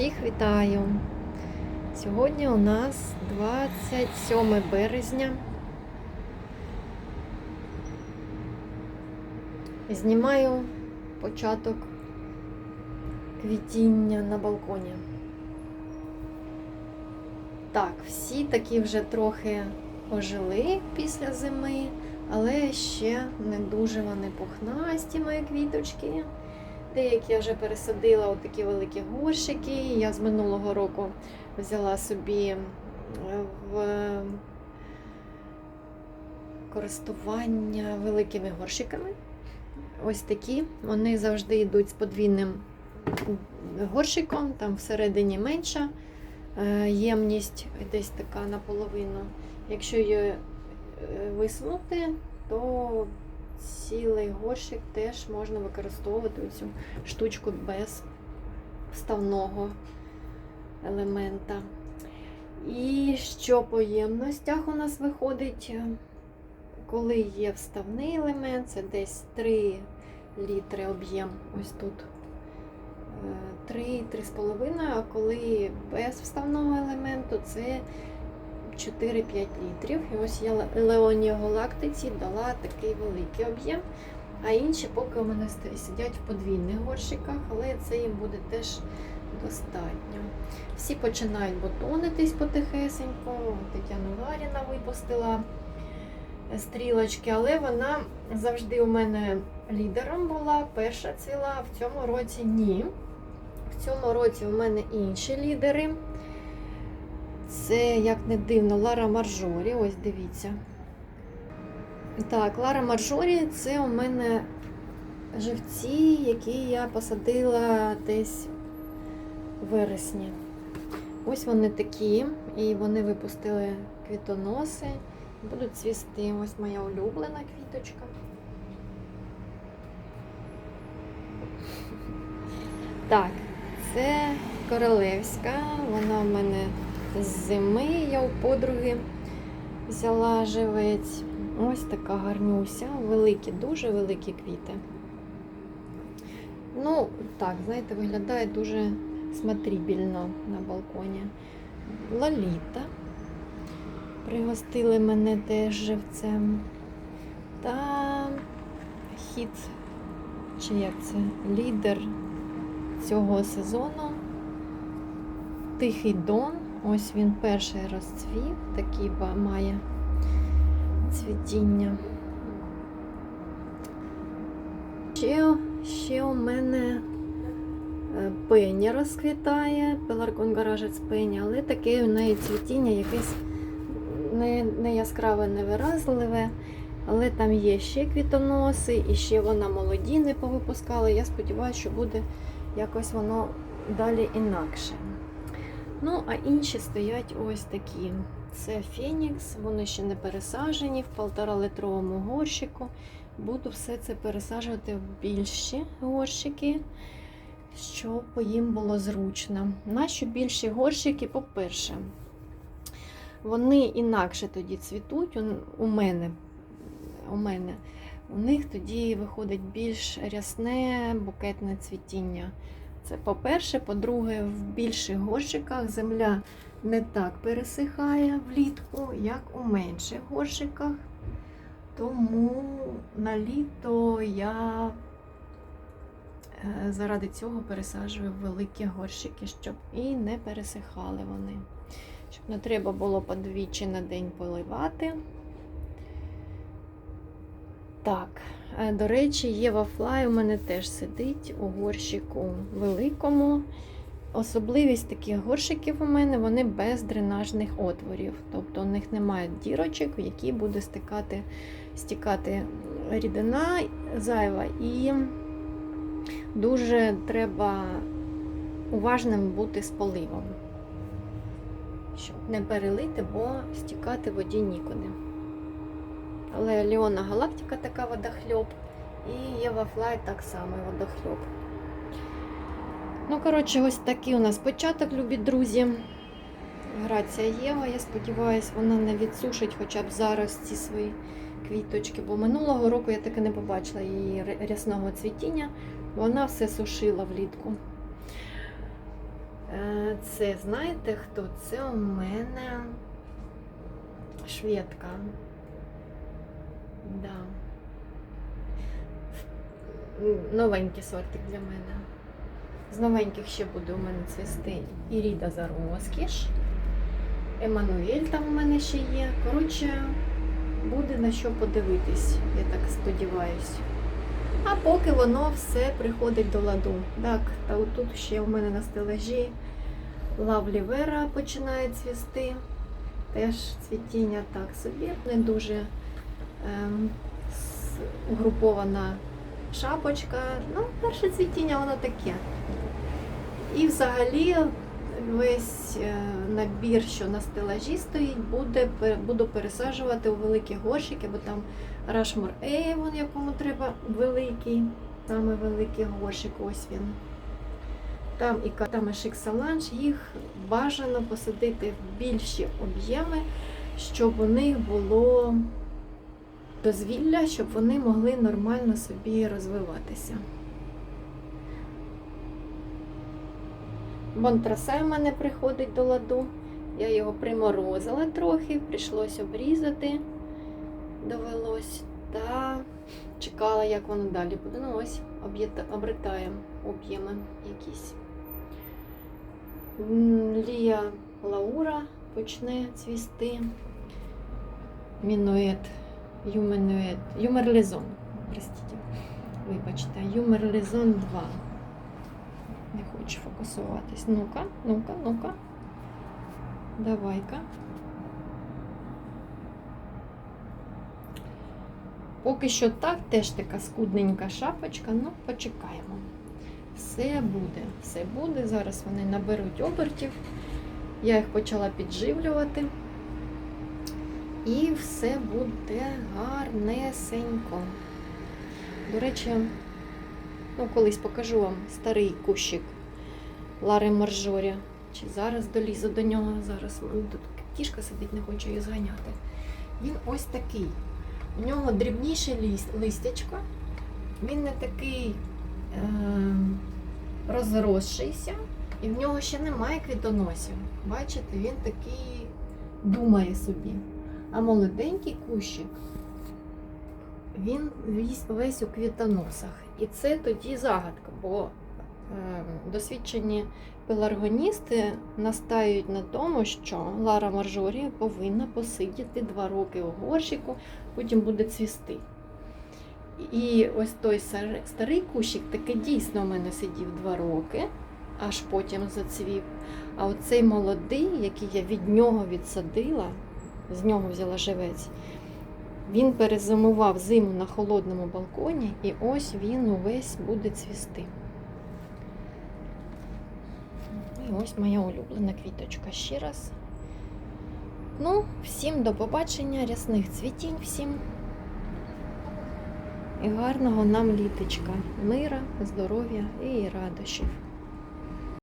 Всіх вітаю! Сьогодні у нас 27 березня. Знімаю початок квітіння на балконі. Так, всі такі вже трохи ожили після зими, але ще не дуже вони пухнасті мої квіточки. Деякі я вже пересадила у такі великі горщики. Я з минулого року взяла собі е, в користування великими горщиками. Ось такі. Вони завжди йдуть з подвійним горщиком, там всередині менша е, ємність, десь така наполовину. Якщо її е, висунути, то цілий горщик теж можна використовувати цю штучку без вставного елемента. І що по ємностях у нас виходить, коли є вставний елемент, це десь 3 літри об'єм ось тут. 3-3,5, а коли без вставного елементу, це 4-5 літрів. І ось я Леонія Галактиці дала такий великий об'єм, а інші поки у мене сидять в подвійних горщиках, але це їм буде теж достатньо. Всі починають бутонитись потихесенько. Тетяна Ларіна випустила стрілочки, але вона завжди у мене лідером була, перша цвіла, в цьому році ні. В цьому році у мене інші лідери. Це, як не дивно, Лара Маржорі. Ось дивіться. Так, Лара Маржорі це у мене живці, які я посадила десь в вересні. Ось вони такі, і вони випустили квітоноси. Будуть цвісти. Ось моя улюблена квіточка. Так, це королевська, вона в мене з зими я у подруги взяла живець. Ось така гарнюся, великі, дуже великі квіти. Ну, так, знаєте, виглядає дуже смотрибельно на балконі. Лоліта. Пригостили мене теж живцем. Та хід, чи як це, лідер цього сезону. Тихий Дон. Ось він перший розцвів, такий має цвітіння. Ще, ще у мене е, пеня розквітає, пеларгон гаражець пеня, але таке у неї цвітіння якесь не, не яскраве, не виразливе. Але там є ще квітоноси, і ще вона молоді не повипускала. Я сподіваюся, що буде якось воно далі інакше. Ну, а інші стоять ось такі. Це Фенікс, вони ще не пересаджені в 1,5-литровому горщику. Буду все це пересаджувати в більші горщики, щоб їм було зручно. Наші більші горщики, по-перше, вони інакше тоді цвітуть. У мене, у мене. У них тоді виходить більш рясне букетне цвітіння. Це по-перше, по-друге, в більших горщиках земля не так пересихає влітку, як у менших горщиках. Тому на літо я е, заради цього пересаджую великі горщики, щоб і не пересихали вони. Щоб не треба було подвічі на день поливати. Так, до речі, Єва Флай у мене теж сидить у горщику великому. Особливість таких горщиків у мене вони без дренажних отворів. Тобто у них немає дірочок, в які буде стикати, стікати рідина зайва, і дуже треба уважним бути з поливом, щоб не перелити, бо стікати воді нікуди. Але Леона Галактика така водохльоп. І Єва Флай так само водохльоп. Ну, коротше, ось такий у нас початок, любі друзі. Грація Єва. Я сподіваюся, вона не відсушить хоча б зараз ці свої квіточки. Бо минулого року я таки не побачила її рясного цвітіння. Вона все сушила влітку. Е, Це знаєте хто? Це у мене шведка. Да. Новенький сортик для мене. З новеньких ще буде у мене цвісти Іріда за розкіш. Еммануель там у мене ще є. Коротше, буде на що подивитись, я так сподіваюсь. А поки воно все приходить до ладу. Так, та отут ще у мене на стелажі Лавлі Вера починає цвісти. Теж цвітіння так собі, не дуже угрупована шапочка. Ну, перше цвітіння воно таке. І взагалі весь е, набір, що на стелажі стоїть, буде, буду пересаджувати у великі горщики, бо там Рашмор Avon, якому треба великий, саме великий горщик, ось він. Там і там і шиксаланж, їх бажано посадити в більші об'єми, щоб у них було дозвілля, щоб вони могли нормально собі розвиватися. Бонтрасе в мене приходить до ладу. Я його приморозила трохи, прийшлось обрізати, довелось. Та чекала, як воно далі буде. Ну ось обретаємо об'єми якісь. Лія Лаура почне цвісти. Мінует, Юменует, Юмерлізон. Простите, вибачте, Юмерлізон 2. Не хочу фокусуватись. Ну-ка, ну-ка, ну-ка. Давай-ка. Поки що так, теж така скудненька шапочка, ну почекаємо. Все буде, все буде. Зараз вони наберуть обертів. Я їх почала підживлювати. І все буде гарнесенько. До речі, ну, колись покажу вам старий кущик Лари Маржорі. Чи зараз долізу до нього, зараз тут кішка сидить, не хочу її зганяти. Він ось такий. У нього дрібніше листячко. Він не такий е, розросшийся, і в нього ще немає квітоносів. Бачите, він такий думає собі. А молоденький кущик, він весь, у квітоносах. І це тоді загадка, бо е, досвідчені пеларгоністи настають на тому, що Лара Маржорія повинна посидіти два роки у горщику, потім буде цвісти. І ось той старий кущик таки дійсно в мене сидів два роки, аж потім зацвів. А оцей молодий, який я від нього відсадила, з нього взяла живець, він перезимував зиму на холодному балконі, і ось він увесь буде цвісти. І ось моя улюблена квіточка ще раз. Ну, всім до побачення, рясних цвітінь всім. І гарного нам літочка, мира, здоров'я і радощів.